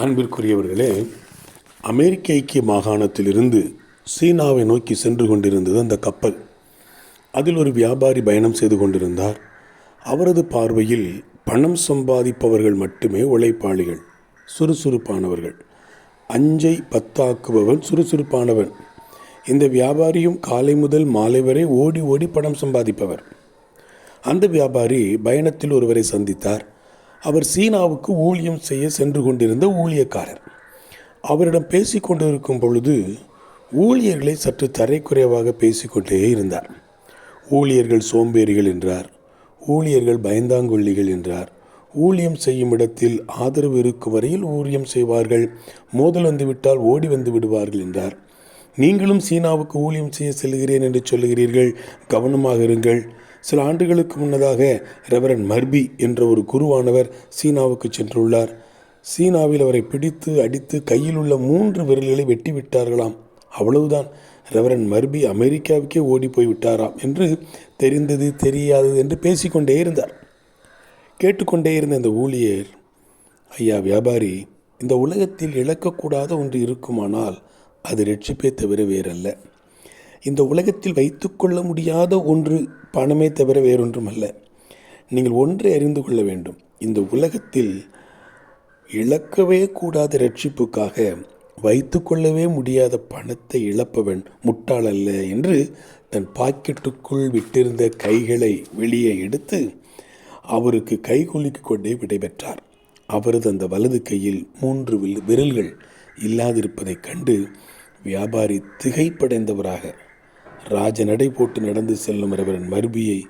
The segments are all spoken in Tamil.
அன்பிற்குரியவர்களே அமெரிக்க ஐக்கிய மாகாணத்திலிருந்து சீனாவை நோக்கி சென்று கொண்டிருந்தது அந்த கப்பல். அதில் ஒரு வியாபாரி பயணம் செய்து கொண்டிருந்தார். அவரது பார்வையில் பணம் சம்பாதிப்பவர்கள் மட்டுமே உழைப்பாளிகள் சுறுசுறுப்பானவர்கள். அஞ்சை பத்தாக்குபவன் சுறுசுறுப்பானவன். இந்த வியாபாரியும் காலை முதல் மாலை வரை ஓடி ஓடி பணம் சம்பாதிப்பவர். அந்த வியாபாரி பயணத்தில் ஒருவரை சந்தித்தார். அவர் சீனாவுக்கு ஊழியம் செய்ய சென்று கொண்டிருந்த ஊழியக்காரர். அவரிடம் பேசி கொண்டிருக்கும் பொழுது ஊழியர்களை சற்று தரைக்குறைவாக பேசிக்கொண்டே இருந்தார். ஊழியர்கள் சோம்பேறிகள் என்றார். ஊழியர்கள் பயந்தாங்கொல்லிகள் என்றார். ஊழியம் செய்யும் இடத்தில் ஆதரவு இருக்கும் வரையில் ஊழியம் செய்வார்கள். மோதல் வந்துவிட்டால் ஓடி வந்து விடுவார்கள் என்றார். நீங்களும் சீனாவுக்கு ஊழியம் செய்ய செல்கிறேன் என்று சொல்லுகிறீர்கள். கவனமாக இருங்கள். சில ஆண்டுகளுக்கு முன்னதாக ரெவரன் மர்பி என்ற ஒரு குருவானவர் சீனாவுக்கு சென்றுள்ளார். சீனாவில் அவரை பிடித்து அடித்து கையில் உள்ள மூன்று விரல்களை வெட்டி விட்டார்களாம். அவ்வளவுதான். ரெவரன் மர்பி அமெரிக்காவுக்கே ஓடி போய் விட்டாராம் என்று தெரிந்தது தெரியாதது என்று பேசிக்கொண்டே இருந்தார். கேட்டுக்கொண்டே இருந்த இந்த ஊழியர் ஐயா வியாபாரி இந்த உலகத்தில் இழக்கக்கூடாத ஒன்று இருக்குமானால் அது ரட்சிப்பே தவிர வேறல்ல. இந்த உலகத்தில் வைத்துக்கொள்ள முடியாத ஒன்று பணமே தவிர வேறொன்றுமல்ல. நீங்கள் ஒன்றை அறிந்து கொள்ள வேண்டும். இந்த உலகத்தில் இழக்கவே கூடாத ரட்சிப்புக்காக வைத்துக்கொள்ளவே முடியாத பணத்தை இழப்பவன் முட்டாள் அல்ல என்று தன் பாக்கெட்டுக்குள் விட்டிருந்த கைகளை வெளியே எடுத்து அவருக்கு கை குலுக்கிக் கொண்டே விடைபெற்றார். அவரது அந்த வலது கையில் மூன்று விரல்கள் இல்லாதிருப்பதைக் கண்டு வியாபாரி திகைப்படைந்தவராக ராஜ நடை போட்டு நடந்து செல்லும் ரவரன் மர்பியை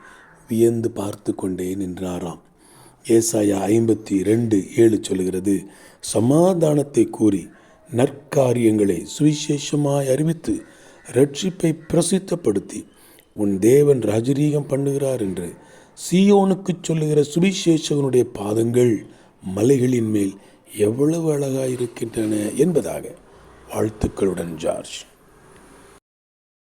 வியந்து பார்த்து கொண்டே நின்றாராம். ஏசாயா ஐம்பத்தி ரெண்டு ஏழு சொல்கிறது சமாதானத்தை கூறி நற்காரியங்களை சுவிசேஷமாய் அறிவித்து ரட்சிப்பை பிரசித்தப்படுத்தி உன் தேவன் ராஜரீகம் பண்ணுகிறார் என்று சீயோனுக்கு சொல்லுகிற சுவிசேஷகனுடைய பாதங்கள் மலைகளின் மேல் எவ்வளவு அழகாயிருக்கின்றன என்பதாக வாழ்த்துக்களுடன் ஜார்ஜ்.